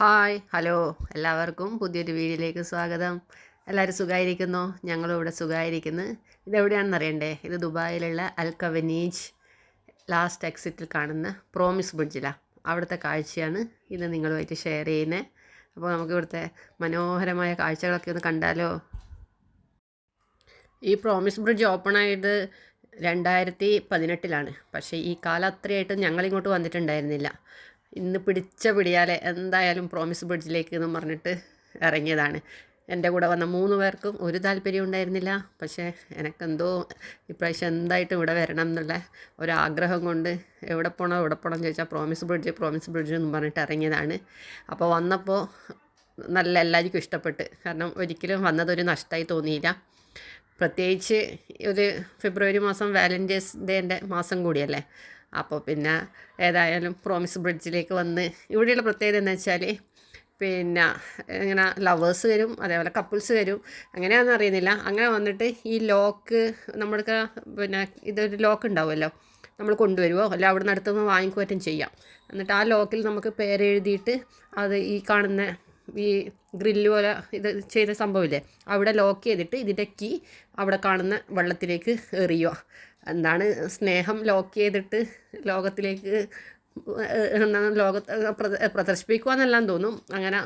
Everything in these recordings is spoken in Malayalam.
Hi hello. എല്ലാവർക്കും പുതിയൊരു വീഡിയോയിലേക്ക് സ്വാഗതം. എല്ലാവരും സുഖമായിരിക്കുന്നോ ഞങ്ങളും ഇവിടെ സുഖമായിരിക്കുന്നു ഇതെവിടെയാണെന്ന് അറിയണ്ടേ? ഇത് ദുബായിലുള്ള അൽ കവനീജ് ലാസ്റ്റ് എക്സിറ്റിൽ കാണുന്ന പ്രോമിസ് ബ്രിഡ്ജിലാണ് അവിടുത്തെ കാഴ്ചയാണ് ഇന്ന് നിങ്ങളുമായിട്ട് ഷെയർ ചെയ്യുന്നത് അപ്പോൾ നമുക്ക് ഇവിടുത്തെ മനോഹരമായ കാഴ്ചകളൊക്കെ ഒന്ന് കണ്ടാലോ? ഈ പ്രോമിസ് ബ്രിഡ്ജ് ഓപ്പൺ ആയത് രണ്ടായിരത്തി പതിനെട്ടിലാണ്. പക്ഷേ ഈ കാലം അത്രയായിട്ട് ഞങ്ങളിങ്ങോട്ട് വന്നിട്ടുണ്ടായിരുന്നില്ല. ഇന്ന് പിടിച്ച പിടിയാലെ എന്തായാലും പ്രോമിസ് ബ്രിഡ്ജിലേക്ക് എന്ന് പറഞ്ഞിട്ട് ഇറങ്ങിയതാണ്. എന്റെ കൂടെ വന്ന മൂന്ന് പേർക്കും ഒരു താല്പര്യം ഉണ്ടായിരുന്നില്ല. പക്ഷേ എനിക്കെന്തോ ഇപ്രാവശ്യം എന്തായിട്ടും ഇവിടെ വരണം എന്നുള്ള ഒരാഗ്രഹം കൊണ്ട് എവിടെ പോകണം എവിടെ പോകണം ചോദിച്ചാൽ പ്രോമിസ് ബ്രിഡ്ജ് പ്രോമിസ് ബ്രിഡ്ജ് എന്ന് പറഞ്ഞിട്ട് ഇറങ്ങിയതാണ്. അപ്പോൾ വന്നപ്പോൾ നല്ല എല്ലാവർക്കും ഇഷ്ടപ്പെട്ട്. കാരണം ഒരിക്കലും വന്നതൊരു നഷ്ടമായി തോന്നിയില്ല. പ്രത്യേകിച്ച് ഒരു ഫെബ്രുവരി മാസം വാലന്റൈൻസ് ഡേന്റെ മാസം കൂടിയല്ലേ? അപ്പോൾ പിന്നെ ഏതായാലും പ്രോമിസ് ബ്രിഡ്ജിലേക്ക് വന്ന് ഇവിടെയുള്ള പ്രത്യേകത എന്താ വെച്ചാൽ പിന്നെ ഇങ്ങനെ ലവേഴ്സ് വരും അതേപോലെ കപ്പിൾസ് വരും. അങ്ങനെയാണെന്ന് അറിയുന്നില്ല. അങ്ങനെ വന്നിട്ട് ഈ ലോക്ക് നമ്മൾക്ക് പിന്നെ ഇതൊരു ലോക്ക് ഉണ്ടാവുമല്ലോ. നമ്മൾ കൊണ്ടുവരുമോ അല്ല അവിടെ നിന്ന് അടുത്തുനിന്ന് വാങ്ങിക്കുവറ്റും ചെയ്യാം. എന്നിട്ട് ആ ലോക്കിൽ നമുക്ക് പേരെഴുതിയിട്ട് അത് ഈ കാണുന്ന ഈ ഗ്രില്ല് പോലെ ഇത് ചെയ്ത സംഭവമില്ലേ? അവിടെ ലോക്ക് ചെയ്തിട്ട് ഇതിന്റെ കീ അവിടെ കാണുന്ന വെള്ളത്തിലേക്ക് എറിയുക. എന്താണ് സ്നേഹം ലോക്ക് ചെയ്തിട്ട് ലോകത്തിലേക്ക് എന്താണ് ലോകത്ത് പ്രദർശിപ്പിക്കുക എന്നെല്ലാം തോന്നും. അങ്ങനെ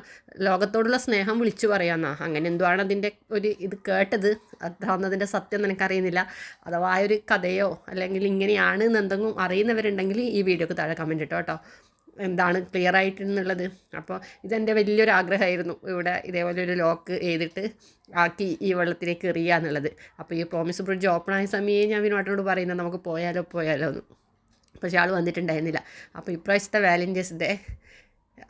ലോകത്തോടുള്ള സ്നേഹം വിളിച്ചു പറയാമെന്നാ അങ്ങനെ എന്തുവാണ് അതിന്റെ ഒരു ഇത് കേട്ടത്? അതാവുന്നതിന്റെ സത്യം എനിക്കറിയുന്നില്ല അഥവാ ഒരു കഥയോ അല്ലെങ്കിൽ ഇങ്ങനെയാണ് എന്നെന്തെങ്കിലും അറിയുന്നവരുണ്ടെങ്കിൽ ഈ വീഡിയോക്ക് താഴെ കമന്റ് ഇട്ടോ കേട്ടോ എന്താണ് ക്ലിയർ ആയിട്ടെന്നുള്ളത് അപ്പോൾ ഇതെന്റെ വലിയൊരു ആഗ്രഹമായിരുന്നു ഇവിടെ ഇതേപോലെ ഒരു ലോക്ക് ചെയ്തിട്ട് ആക്കി ഈ വെള്ളത്തിലേക്ക് എറിയുക എന്നുള്ളത്. അപ്പോൾ ഈ പ്രോമിസ് ബ്രിഡ്ജ് ഓപ്പൺ ആയ സമയം ഞാൻ വിനോട്ടനോട് പറയുന്നത് നമുക്ക് പോയാലോ പോയാലോ എന്ന്. പക്ഷേ ആൾ വന്നിട്ടുണ്ടായിരുന്നില്ല. അപ്പോൾ ഇപ്രാവശ്യത്തെ Valentine's day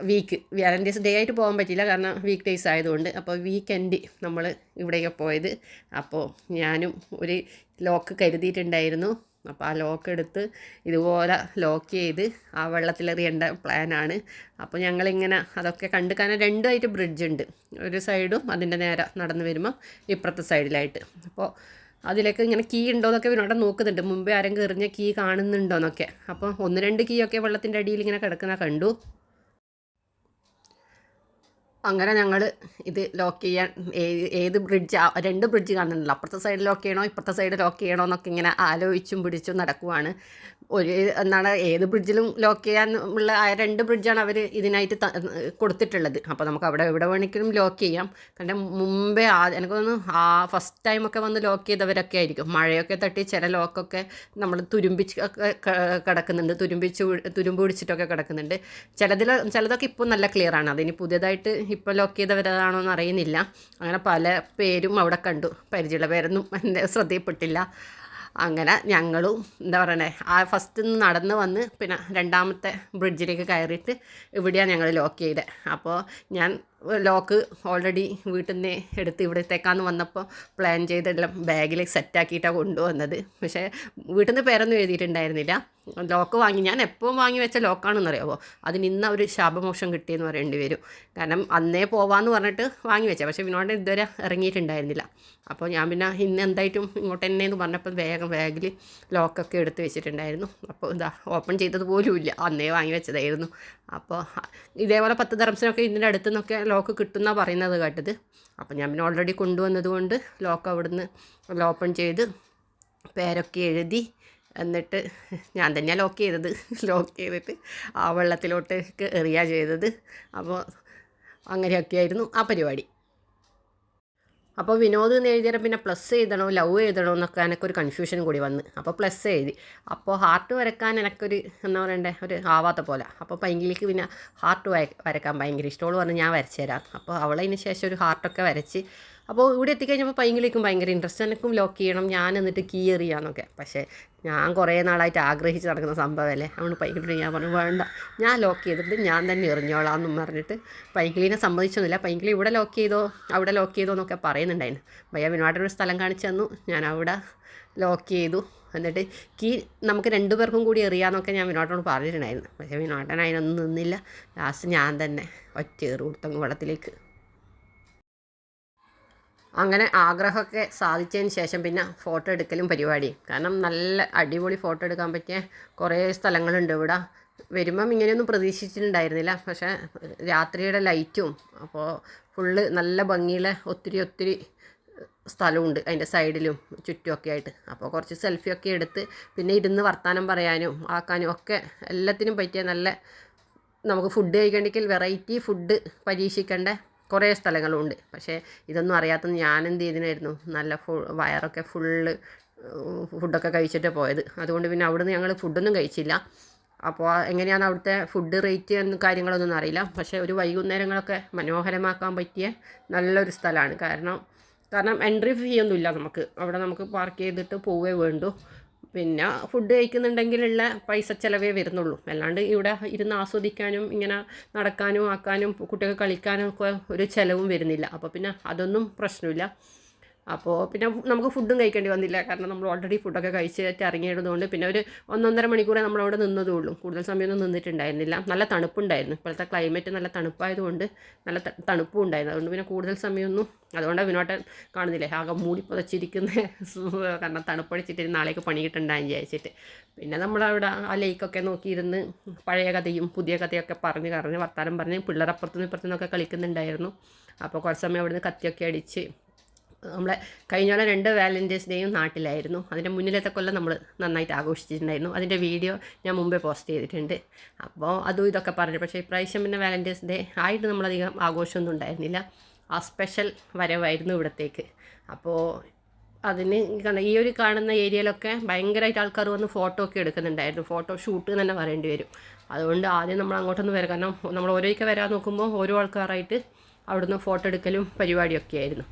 week Valentine's day ആയിട്ട് പോകാൻ പറ്റില്ല കാരണം വീക്ക് ഡേയ്സ് ആയതുകൊണ്ട്. അപ്പോൾ വീക്കെൻഡ് നമ്മൾ ഇവിടേക്ക് പോയത്. അപ്പോൾ ഞാനും ഒരു ലോക്ക് കരുതിയിട്ടുണ്ടായിരുന്നു. അപ്പോൾ ആ ലോക്ക് എടുത്ത് ഇതുപോലെ ലോക്ക് ചെയ്ത് ആ വെള്ളത്തിലെറിയേണ്ട പ്ലാനാണ്. അപ്പോൾ ഞങ്ങളിങ്ങനെ അതൊക്കെ കണ്ട് കാരണം രണ്ടുമായിട്ട് ബ്രിഡ്ജ് ഉണ്ട് ഒരു സൈഡും അതിന്റെ നേരെ നടന്നു വരുമ്പോൾ ഇപ്പുറത്തെ സൈഡിലായിട്ട്. അപ്പോൾ അതിലേക്ക് ഇങ്ങനെ കീ ഉണ്ടോ എന്നൊക്കെ വിനോദം നോക്കുന്നുണ്ട്. മുമ്പേ ആരെങ്കിലും എറിഞ്ഞ കീ കാണുന്നുണ്ടോ എന്നൊക്കെ അപ്പോൾ ഒന്ന് രണ്ട് കീ ഒക്കെ വെള്ളത്തിന്റെ അടിയിൽ ഇങ്ങനെ കിടക്കുന്ന കണ്ടു. അങ്ങനെ ഞങ്ങൾ ഇത് ലോക്ക് ചെയ്യാൻ ഏത് ബ്രിഡ്ജ് രണ്ട് ബ്രിഡ്ജ് കാണുന്നുണ്ടല്ലോ. അപ്പുറത്തെ സൈഡ് ലോക്ക് ചെയ്യണോ ഇപ്പുറത്തെ സൈഡ് ലോക്ക് ചെയ്യണോ എന്നൊക്കെ ഇങ്ങനെ ആലോചിച്ചും പിടിച്ചും നടക്കുവാണ്. ഒരു എന്താണ് ഏത് ബ്രിഡ്ജിലും ലോക്ക് ചെയ്യാൻ ഉള്ള ആ രണ്ട് ബ്രിഡ്ജാണ് അവർ ഇതിനായിട്ട് കൊടുത്തിട്ടുള്ളത്. അപ്പോൾ നമുക്ക് അവിടെ എവിടെ വേണമെങ്കിലും ലോക്ക് ചെയ്യാം. കാരണം മുമ്പേ ആ എനിക്ക് തോന്നുന്നു ആ ഫസ്റ്റ് ടൈമൊക്കെ വന്ന് ലോക്ക് ചെയ്തവരൊക്കെ ആയിരിക്കും. മഴയൊക്കെ തട്ടി ചില ലോക്കൊക്കെ നമ്മൾ തുരുമ്പിച്ച് കിടക്കുന്നുണ്ട്. തുരുമ്പിച്ച് തുരുമ്പ് പിടിച്ചിട്ടൊക്കെ കിടക്കുന്നുണ്ട്. ചിലതിൽ ചിലതൊക്കെ ഇപ്പോൾ നല്ല ക്ലിയർ ആണ്. അതിന് പുതിയതായിട്ട് ഇപ്പോൾ ലോക്ക് ചെയ്തവരതാണോ എന്ന് അറിയുന്നില്ല. അങ്ങനെ പല പേരും അവിടെ കണ്ടു. പരിചയമുള്ള പേരൊന്നും എന്റെ ശ്രദ്ധയിൽപ്പെട്ടില്ല. അങ്ങനെ ഞങ്ങളും എന്താ പറയണേ ആ ഫസ്റ്റ് നിന്ന് നടന്ന് വന്ന് പിന്നെ രണ്ടാമത്തെ ബ്രിഡ്ജിലേക്ക് കയറിയിട്ട് ഇവിടെയാണ് ഞങ്ങൾ ലോക്ക് ചെയ്തത് അപ്പോൾ ഞാൻ ലോക്ക് ഓൾറെഡി വീട്ടിൽ നിന്ന് എടുത്ത് ഇവിടത്തേക്കാന്ന് വന്നപ്പോൾ പ്ലാൻ ചെയ്തെല്ലാം ബാഗിൽ സെറ്റാക്കിയിട്ടാണ് കൊണ്ടുവന്നത്. പക്ഷേ വീട്ടിൽ നിന്ന് പേരൊന്നും എഴുതിയിട്ടുണ്ടായിരുന്നില്ല. ലോക്ക് വാങ്ങി ഞാൻ എപ്പോൾ വാങ്ങി വെച്ച ലോക്കാണെന്ന് അറിയാമോ അതിന് ഇന്ന് ഒരു ശാപമോക്ഷം കിട്ടിയെന്ന് പറയേണ്ടി വരും. കാരണം അന്നേ പോവാന്ന് പറഞ്ഞിട്ട് വാങ്ങി വെച്ചത് പക്ഷേ വിനോദം ഇതുവരെ ഇറങ്ങിയിട്ടുണ്ടായിരുന്നില്ല. അപ്പോൾ ഞാൻ പിന്നെ ഇന്ന് എന്തായിട്ടും ഇങ്ങോട്ട് തന്നെ എന്ന് പറഞ്ഞപ്പോൾ വേഗം ബാഗിൽ ലോക്കൊക്കെ എടുത്ത് വെച്ചിട്ടുണ്ടായിരുന്നു. അപ്പോൾ ഇതാ ഓപ്പൺ ചെയ്തത് പോലും ഇല്ല അന്നേ വാങ്ങി വെച്ചതായിരുന്നു. അപ്പോൾ ഇതേപോലെ പത്ത് ദർശനമൊക്കെ ഇതിന്റെ അടുത്തു നിന്നൊക്കെ ലോക്ക് കിട്ടുന്ന പറയുന്നത് കേട്ടത്. അപ്പോൾ ഞാൻ പിന്നെ ഓൾറെഡി കൊണ്ടുവന്നത് കൊണ്ട് ലോക്ക് അവിടുന്ന് ഓപ്പൺ ചെയ്ത് പേരൊക്കെ എഴുതി എന്നിട്ട് ഞാൻ തന്നെയാണ് ലോക്ക് ചെയ്തത്. ലോക്ക് ചെയ്തിട്ട് ആ വെള്ളത്തിലോട്ട് എറിയുക ചെയ്തത്. അപ്പോൾ അങ്ങനെയൊക്കെയായിരുന്നു ആ പരിപാടി. അപ്പോൾ വിനോദ് എന്ന് എഴുതിയാൽ പിന്നെ പ്ലസ് എഴുതണോ ലവ് എഴുതണോ എന്നൊക്കെ എനിക്കൊരു കൺഫ്യൂഷൻ കൂടി വന്ന്. അപ്പോൾ പ്ലസ് എഴുതി. അപ്പോൾ ഹാർട്ട് വരക്കാൻ എനിക്കൊരു എന്താ പറയണ്ടേ ഒരു ആവാത്ത പോലെ. അപ്പോൾ പൈങ്കിളിക്ക് പിന്നെ ഹാർട്ട് വരക്കാൻ ഭയങ്കര ഇഷ്ടമുള്ള പറഞ്ഞ് ഞാൻ വരച്ചു തരാം. അപ്പോൾ അവളതിന് ശേഷം ഒരു ഹാർട്ടൊക്കെ വരച്ച് അപ്പോൾ ഇവിടെ എത്തിക്കഴിഞ്ഞപ്പോൾ പൈങ്കിലേക്കും ഭയങ്കര ഇൻട്രസ്റ്റ് എനിക്കും ലോക്ക് ചെയ്യണം ഞാൻ എന്നിട്ട് കീ എറിയാന്നൊക്കെ. പക്ഷേ ഞാൻ കുറേ നാളായിട്ട് ആഗ്രഹിച്ച് നടക്കുന്ന സംഭവമല്ലേ അതുകൊണ്ട് പൈങ്കിളി ഞാൻ പറഞ്ഞു വേണ്ട. ഞാൻ ലോക്ക് ചെയ്തിട്ട് ഞാൻ തന്നെ എറിഞ്ഞോളാം എന്നും പറഞ്ഞിട്ട് പൈങ്കിളിനെ സമ്മതിച്ചൊന്നുമില്ല. പൈങ്കിളി ഇവിടെ ലോക്ക് ചെയ്തോ? അവിടെ ലോക്ക് ചെയ്തോ എന്നൊക്കെ പറയുന്നുണ്ടായിരുന്നു. ഭയ്യ വിനോദൊരു സ്ഥലം കാണിച്ചു തന്നു. ഞാൻ അവിടെ ലോക്ക് ചെയ്തു. എന്നിട്ട് കീ നമുക്ക് രണ്ടു പേർക്കും കൂടി എറിയാമെന്നൊക്കെ ഞാൻ വിനോട്ടനോട് പറഞ്ഞിട്ടുണ്ടായിരുന്നു. പക്ഷേ വിനോട്ടൻ അതിനൊന്നും നിന്നില്ല. ലാസ്റ്റ് ഞാൻ തന്നെ ഒറ്റ ഏറ് കൊടുത്തങ്ങ് വെള്ളത്തിലേക്ക്. അങ്ങനെ ആഗ്രഹമൊക്കെ സാധിച്ചതിന് ശേഷം പിന്നെ ഫോട്ടോ എടുക്കലും പരിപാടി കാരണം നല്ല അടിപൊളി ഫോട്ടോ എടുക്കാൻ പറ്റിയ കുറേ സ്ഥലങ്ങളുണ്ട് ഇവിടെ. വരുമ്പം ഇങ്ങനെയൊന്നും പ്രതീക്ഷിച്ചിട്ടുണ്ടായിരുന്നില്ല. പക്ഷേ രാത്രിയുടെ ലൈറ്റും അപ്പോൾ ഫുള്ള് നല്ല ഭംഗിയുള്ള ഒത്തിരി ഒത്തിരി സ്ഥലമുണ്ട് അതിന്റെ സൈഡിലും ചുറ്റുമൊക്കെ ആയിട്ട്. അപ്പോൾ കുറച്ച് സെൽഫിയൊക്കെ എടുത്ത് പിന്നെ ഇരുന്ന് വർത്തമാനം പറയാനും ആക്കാനും ഒക്കെ എല്ലാത്തിനും പറ്റിയ നല്ല നമുക്ക് ഫുഡ് കഴിക്കണമെങ്കിൽ വെറൈറ്റി ഫുഡ് പരീക്ഷിക്കേണ്ട കുറേ സ്ഥലങ്ങളുണ്ട്. പക്ഷേ ഇതൊന്നും അറിയാത്ത ഞാൻ ചെയ്തിനായിരുന്നു? നല്ല ഫു വയറൊക്കെ ഫുള്ള് ഫുഡൊക്കെ കഴിച്ചിട്ട് പോയത്. അതുകൊണ്ട് പിന്നെ അവിടുന്ന് ഞങ്ങൾ ഫുഡൊന്നും കഴിച്ചില്ല. അപ്പോൾ എങ്ങനെയാണ് അവിടുത്തെ ഫുഡ് റേറ്റ് എന്നും കാര്യങ്ങളൊന്നും അറിയില്ല. പക്ഷേ ഒരു വൈകുന്നേരങ്ങളൊക്കെ മനോഹരമാക്കാൻ പറ്റിയ നല്ലൊരു സ്ഥലമാണ്. കാരണം കാരണം എൻട്രി ഫീ ഒന്നുമില്ല നമുക്ക്. അവിടെ നമുക്ക് പാർക്ക് ചെയ്തിട്ട് പോവേ വേണ്ടു. പിന്നെ ഫുഡ് കഴിക്കുന്നുണ്ടെങ്കിലുള്ള പൈസ ചിലവേ വരുന്നുള്ളൂ. അല്ലാണ്ട് ഇവിടെ ഇരുന്ന് ആസ്വദിക്കാനും ഇങ്ങനെ നടക്കാനും ആക്കാനും കുട്ടികൾക്ക് കളിക്കാനും ഒക്കെ ഒരു ചിലവും വരുന്നില്ല. അപ്പോൾ പിന്നെ അതൊന്നും പ്രശ്നമില്ല. അപ്പോൾ പിന്നെ നമുക്ക് ഫുഡും കഴിക്കേണ്ടി വന്നില്ല. കാരണം നമ്മൾ ഓൾറെഡി ഫുഡൊക്കെ കഴിച്ചിട്ട് ഇറങ്ങിയതുകൊണ്ട് പിന്നെ ഒരു ഒന്നൊന്നര മണിക്കൂറേ നമ്മളവിടെ നിന്നതേ ഉള്ളൂ കൂടുതൽ സമയമൊന്നും നിന്നിട്ടുണ്ടായിരുന്നില്ല. നല്ല തണുപ്പുണ്ടായിരുന്നു. ഇപ്പോഴത്തെ ക്ലൈമറ്റ് നല്ല തണുപ്പായതുകൊണ്ട് നല്ല തണുപ്പും ഉണ്ടായിരുന്നു അതുകൊണ്ട് പിന്നെ കൂടുതൽ സമയമൊന്നും അതുകൊണ്ട് വിനോട്ടം കാണുന്നില്ലേ. ആകെ മൂടി പുതച്ചിരിക്കുന്ന കാരണം തണുപ്പടിച്ചിട്ട് നാളേക്ക് പണി കിട്ടണ്ടാന്ന് വിചാരിച്ചിട്ട്. പിന്നെ നമ്മളവിടെ ആ ലേക്കൊക്കെ നോക്കിയിരുന്ന് പഴയ കഥയും പുതിയ കഥയൊക്കെ പറഞ്ഞ് പറഞ്ഞ് വർത്താനം പറഞ്ഞ് പിള്ളേരപ്പുറത്തുനിന്ന് ഇപ്പുറത്തുനിന്നൊക്കെ കളിക്കുന്നുണ്ടായിരുന്നു. അപ്പോൾ കുറച്ച് സമയം അവിടുന്ന് കത്തിയൊക്കെ അടിച്ച് നമ്മളെ കഴിഞ്ഞ രണ്ട് വാലന്റൈൻസ് ഡേയും നാട്ടിലായിരുന്നു. അതിന്റെ മുന്നിലത്തെ കൊല്ലം നമ്മൾ നന്നായിട്ട് ആഘോഷിച്ചിട്ടുണ്ടായിരുന്നു. അതിന്റെ വീഡിയോ ഞാൻ മുമ്പേ പോസ്റ്റ് ചെയ്തിട്ടുണ്ട്. അപ്പോൾ അതും ഇതൊക്കെ പറഞ്ഞു. പക്ഷേ ഇപ്രാവശ്യം പിന്നെ വാലന്റൈൻസ് ഡേ ആയിട്ട് നമ്മളധികം ആഘോഷമൊന്നും ഉണ്ടായിരുന്നില്ല. ആ സ്പെഷ്യൽ വരവായിരുന്നു ഇവിടത്തേക്ക്. അപ്പോൾ അതിന് കണ്ട ഈ ഒരു കാണുന്ന ഏരിയയിലൊക്കെ ഭയങ്കരമായിട്ട് ആൾക്കാർ വന്ന് ഫോട്ടോ ഒക്കെ എടുക്കുന്നുണ്ടായിരുന്നു. ഫോട്ടോ ഷൂട്ട് തന്നെ പറയേണ്ടി വരും. അതുകൊണ്ട് ആദ്യം നമ്മൾ അങ്ങോട്ടൊന്ന് വരാം. കാരണം നമ്മൾ ഓരോയ്ക്ക് വരാൻ നോക്കുമ്പോൾ ഓരോ ആൾക്കാരായിട്ട് അവിടുന്ന് ഫോട്ടോ എടുക്കലും പരിപാടിയൊക്കെ ആയിരുന്നു.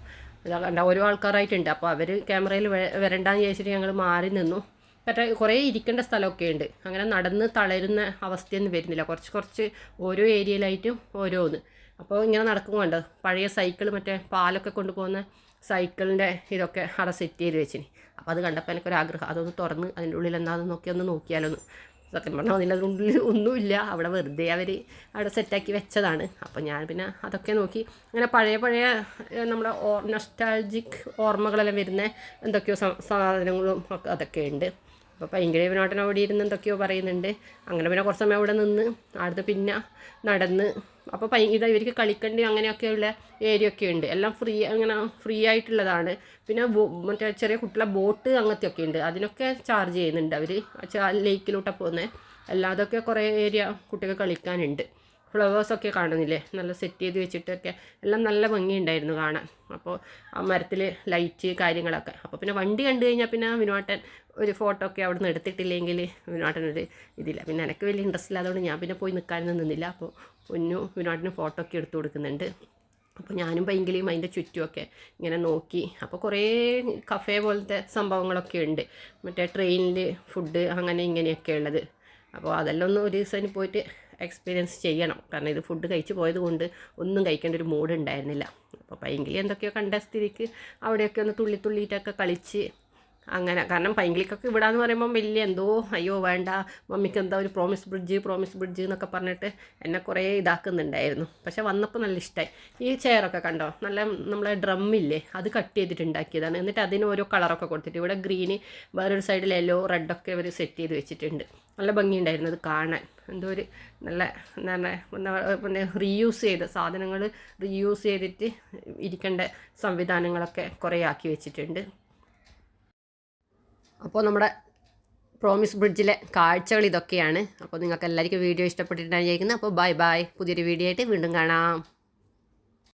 കണ്ട ഓരോ ആൾക്കാരായിട്ടുണ്ട്. അപ്പോൾ അവർ ക്യാമറയിൽ വരണ്ടാന്ന് ചോദിച്ചിട്ട് ഞങ്ങൾ മാറി നിന്നു. മറ്റേ കുറേ ഇരിക്കേണ്ട സ്ഥലമൊക്കെ ഉണ്ട്. അങ്ങനെ നടന്ന് തളരുന്ന അവസ്ഥയൊന്നും വരുന്നില്ല. കുറച്ച് കുറച്ച് ഓരോ ഏരിയയിലായിട്ടും ഓരോന്ന്. അപ്പോൾ ഇങ്ങനെ നടക്കും കണ്ടോ? പഴയ സൈക്കിൾ മറ്റേ പാലൊക്കെ കൊണ്ടുപോകുന്ന സൈക്കിളിന്റെ ഇതൊക്കെ അവിടെ സെറ്റ് ചെയ്ത് വെച്ചിന്. അപ്പോൾ അത് കണ്ടപ്പോൾ എനിക്കൊരാഗ്രഹം. അതൊന്ന് തുറന്ന് അതിന്റെ ഉള്ളിൽ എന്താണെന്ന് നോക്കി ഒന്ന് നോക്കിയാലൊന്ന്. സത്യം പറഞ്ഞാൽ അതിന്റെ ഉള്ളിൽ ഒന്നുമില്ല. അവിടെ വെറുതെ അവർ അവിടെ സെറ്റാക്കി വെച്ചതാണ്. അപ്പോൾ ഞാൻ പിന്നെ അതൊക്കെ നോക്കി. അങ്ങനെ പഴയ പഴയ നമ്മുടെ ഓ നൊസ്റ്റാൾജിക് ഓർമ്മകളെല്ലാം വരുന്ന എന്തൊക്കെയോ സാധനങ്ങളും ഒക്കെ അതൊക്കെ ഉണ്ട്. അപ്പോൾ ഭയങ്കര വിനോട്ടൻ ഇരുന്ന് എന്തൊക്കെയോ പറയുന്നുണ്ട്. അങ്ങനെ പിന്നെ കുറച്ച് സമയം അവിടെ നിന്ന് അടുത്ത് പിന്നെ നടന്ന് അപ്പോൾ പൈ ഇത് ഇവർക്ക് കളിക്കേണ്ടി അങ്ങനെയൊക്കെയുള്ള ഏരിയ ഒക്കെ ഉണ്ട്. എല്ലാം ഫ്രീ അങ്ങനെ ഫ്രീ ആയിട്ടുള്ളതാണ്. പിന്നെ മറ്റേ ചെറിയ കുട്ടികളെ ബോട്ട് അങ്ങനത്തെ ഒക്കെ ഉണ്ട്. അതിനൊക്കെ ചാർജ് ചെയ്യുന്നുണ്ട് അവർ ലേക്കിലോട്ടാണ് പോകുന്നത് അല്ലാതൊക്കെ കുറേ ഏരിയ കുട്ടികൾ കളിക്കാനുണ്ട്. ഫ്ലവേഴ്സൊക്കെ കാണുന്നില്ലേ? നല്ല സെറ്റ് ചെയ്ത് വെച്ചിട്ടൊക്കെ എല്ലാം നല്ല ഭംഗിയുണ്ടായിരുന്നു കാണാൻ. അപ്പോൾ ആ മരത്തിൽ ലൈറ്റ് കാര്യങ്ങളൊക്കെ. അപ്പോൾ പിന്നെ വണ്ടി കണ്ടു കഴിഞ്ഞാൽ പിന്നെ വിനോട്ടൻ ഒരു ഫോട്ടോ ഒക്കെ അവിടെ നിന്ന് എടുത്തിട്ടില്ലെങ്കിൽ വിനോട്ടനൊരു ഇതില്ല. പിന്നെ എനിക്ക് വലിയ ഇൻട്രസ്റ്റ് ഇല്ലാത്തതുകൊണ്ട് ഞാൻ പിന്നെ പോയി നിൽക്കാനൊന്നും നിന്നില്ല. അപ്പോൾ പൊന്നു വിനോട്ടിന് ഫോട്ടോ ഒക്കെ എടുത്തു കൊടുക്കുന്നുണ്ട്. അപ്പോൾ ഞാനും ഭയങ്കരയും അതിന്റെ ചുറ്റുമൊക്കെ ഇങ്ങനെ നോക്കി. അപ്പോൾ കുറേ കഫേ പോലത്തെ സംഭവങ്ങളൊക്കെ ഉണ്ട്. മറ്റേ ട്രെയിനിൽ ഫുഡ് അങ്ങനെ ഇങ്ങനെയൊക്കെ ഉള്ളത്. അപ്പോൾ അതെല്ലാം ഒന്ന് ഒരു ദിവസം പോയിട്ട് എക്സ്പീരിയൻസ് ചെയ്യണം. കാരണം ഇത് ഫുഡ് കഴിച്ച് പോയത് കൊണ്ട് ഒന്നും കഴിക്കേണ്ട ഒരു മൂഡ് ഉണ്ടായിരുന്നില്ല. അപ്പോൾ പൈങ്കിളി എന്തൊക്കെയോ കണ്ട സ്ഥിതിക്ക് അവിടെയൊക്കെ ഒന്ന് തുള്ളി തുള്ളിയിട്ടൊക്കെ കളിച്ച് അങ്ങനെ. കാരണം പൈങ്കിളിക്കൊക്കെ ഇവിടാന്ന് പറയുമ്പം വലിയ എന്തോ അയ്യോ വേണ്ട മമ്മിക്ക് എന്താ ഒരു പ്രോമിസ് ബ്രിഡ്ജ് പ്രോമിസ് ബ്രിഡ്ജ് എന്നൊക്കെ പറഞ്ഞിട്ട് എന്നെ കുറേ ഇതാക്കുന്നുണ്ടായിരുന്നു. പക്ഷേ വന്നപ്പോൾ നല്ല ഇഷ്ടമായി ഈ ചെയറൊക്കെ കണ്ടോ? നല്ല നമ്മളെ ഡ്രമ്മില്ലേ അത് കട്ട് ചെയ്തിട്ട് ഉണ്ടാക്കിയതാണ് എന്നിട്ട് അതിന് ഓരോ കളറൊക്കെ കൊടുത്തിട്ട് ഇവിടെ ഗ്രീന് വേറൊരു സൈഡിൽ യെല്ലോ റെഡൊക്കെ അവർ സെറ്റ് ചെയ്ത് വെച്ചിട്ടുണ്ട്. നല്ല ഭംഗിയുണ്ടായിരുന്നു അത് കാണാൻ. എന്തോ ഒരു നല്ല എന്താണ് എന്താ പിന്നെ റീയൂസ് ചെയ്ത സാധനങ്ങൾ റീയൂസ് ചെയ്തിട്ട് ഇരിക്കേണ്ട സംവിധാനങ്ങളൊക്കെ കുറേ ആക്കി വെച്ചിട്ടുണ്ട്. അപ്പോൾ നമ്മുടെ പ്രോമിസ് ബ്രിഡ്ജിലെ കാഴ്ചകൾ ഇതൊക്കെയാണ്. അപ്പോൾ നിങ്ങൾക്ക് എല്ലാവർക്കും വീഡിയോ ഇഷ്ടപ്പെട്ടിട്ടുണ്ടായിരിക്കുന്നത് അപ്പോൾ ബൈ ബൈ പുതിയൊരു വീഡിയോ ആയിട്ട് വീണ്ടും കാണാം.